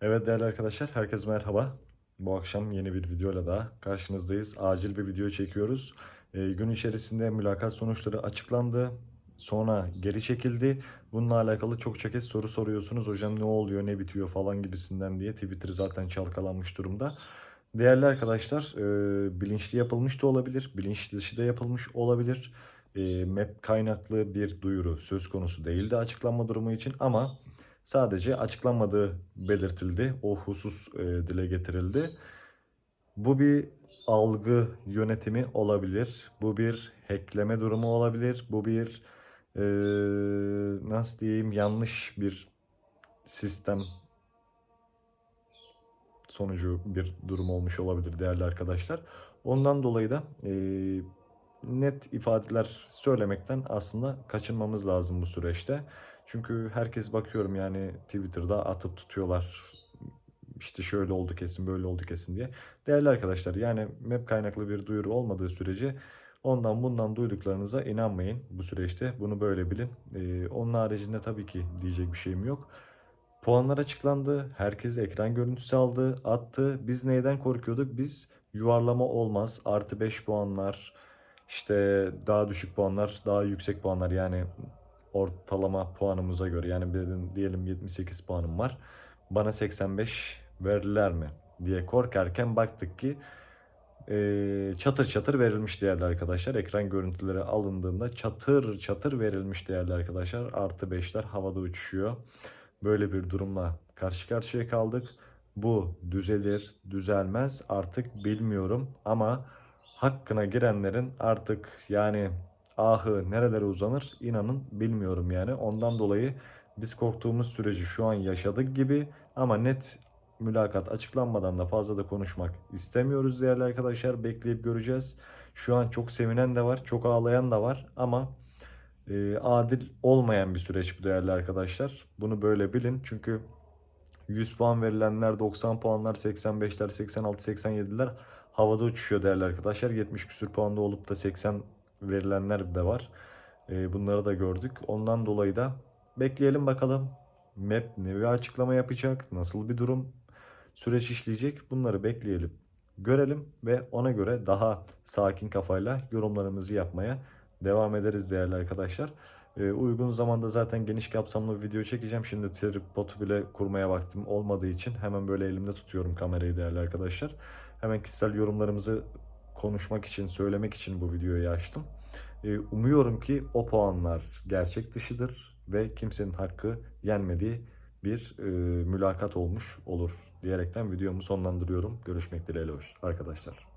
Evet değerli arkadaşlar, herkese merhaba. Bu akşam yeni bir videoyla daha karşınızdayız. Acil bir video çekiyoruz. Ee, gün içerisinde mülakat sonuçları açıklandı. Sonra geri çekildi. Bununla alakalı çok kez soru soruyorsunuz. Hocam ne oluyor, ne bitiyor falan gibisinden diye. Twitter zaten çalkalanmış durumda. Değerli arkadaşlar, e, bilinçli yapılmış da olabilir, bilinç dışı da yapılmış olabilir. E, MEP kaynaklı bir duyuru söz konusu değildi açıklanma durumu için ama Sadece açıklanmadığı belirtildi. O husus e, dile getirildi. Bu bir algı yönetimi olabilir. Bu bir hackleme durumu olabilir. Bu bir e, nasıl diyeyim yanlış bir sistem sonucu bir durum olmuş olabilir değerli arkadaşlar. Ondan dolayı da e, net ifadeler söylemekten aslında kaçınmamız lazım bu süreçte. Çünkü herkes bakıyorum yani Twitter'da atıp tutuyorlar. İşte şöyle oldu kesin, böyle oldu kesin diye. Değerli arkadaşlar yani map kaynaklı bir duyuru olmadığı sürece ondan bundan duyduklarınıza inanmayın bu süreçte. Bunu böyle bilin. Ee, onun haricinde tabii ki diyecek bir şeyim yok. Puanlar açıklandı. Herkes ekran görüntüsü aldı, attı. Biz neyden korkuyorduk? Biz yuvarlama olmaz. Artı 5 puanlar, işte daha düşük puanlar, daha yüksek puanlar. Yani ortalama puanımıza göre. Yani benim diyelim 78 puanım var. Bana 85 verirler mi diye korkarken baktık ki e, çatır çatır verilmiş değerli arkadaşlar. Ekran görüntüleri alındığında çatır çatır verilmiş değerli arkadaşlar. Artı 5'ler havada uçuşuyor. Böyle bir durumla karşı karşıya kaldık. Bu düzelir, düzelmez artık bilmiyorum ama hakkına girenlerin artık yani ahı nerelere uzanır inanın bilmiyorum yani. Ondan dolayı biz korktuğumuz süreci şu an yaşadık gibi ama net mülakat açıklanmadan da fazla da konuşmak istemiyoruz değerli arkadaşlar. Bekleyip göreceğiz. Şu an çok sevinen de var, çok ağlayan da var ama e, adil olmayan bir süreç bu değerli arkadaşlar. Bunu böyle bilin çünkü 100 puan verilenler, 90 puanlar, 85'ler, 86, 87'ler havada uçuşuyor değerli arkadaşlar. 70 küsür puanda olup da 80 verilenler de var. E, bunları da gördük. Ondan dolayı da bekleyelim bakalım. MEP ne bir açıklama yapacak? Nasıl bir durum süreç işleyecek? Bunları bekleyelim. Görelim ve ona göre daha sakin kafayla yorumlarımızı yapmaya devam ederiz değerli arkadaşlar. E, uygun zamanda zaten geniş kapsamlı bir video çekeceğim. Şimdi tripodu bile kurmaya vaktim olmadığı için hemen böyle elimde tutuyorum kamerayı değerli arkadaşlar. Hemen kişisel yorumlarımızı konuşmak için, söylemek için bu videoyu açtım. Ee, umuyorum ki o puanlar gerçek dışıdır ve kimsenin hakkı yenmediği bir e, mülakat olmuş olur diyerekten videomu sonlandırıyorum. Görüşmek dileğiyle arkadaşlar.